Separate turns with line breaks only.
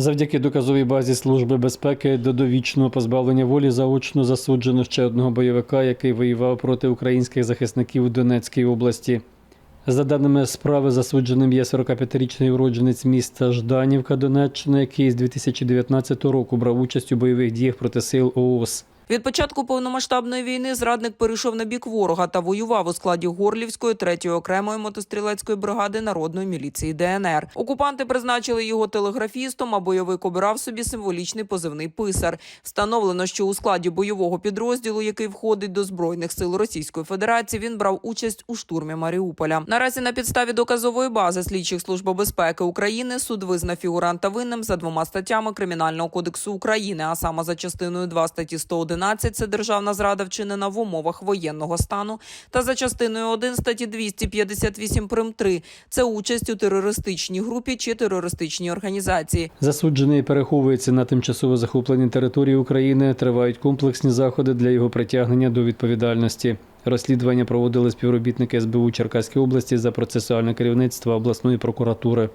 Завдяки доказовій базі Служби безпеки до довічного позбавлення волі заочно засуджено ще одного бойовика, який воював проти українських захисників у Донецькій області. За даними справи, засудженим є 45-річний уродженець міста Жданівка Донеччина, який з 2019 року брав участь у бойових діях проти сил ООС.
Від початку повномасштабної війни зрадник перейшов на бік ворога та воював у складі Горлівської 3-ї окремої мотострілецької бригади народної міліції ДНР. Окупанти призначили його телеграфістом, а бойовик обирав собі символічний позивний писар. Встановлено, що у складі бойового підрозділу, який входить до збройних сил Російської Федерації, він брав участь у штурмі Маріуполя. Наразі на підставі доказової бази слідчих служби безпеки України суд визнав фігуранта винним за двома статтями Кримінального кодексу України, а саме за частиною 2 статті 111 – це державна зрада вчинена в умовах воєнного стану, та за частиною 1 статті 258 прим. 3 – це участь у терористичній групі чи терористичній організації.
Засуджений переховується на тимчасово захопленій території України. Тривають комплексні заходи для його притягнення до відповідальності. Розслідування проводили співробітники СБУ Черкаської області за процесуальне керівництво обласної прокуратури.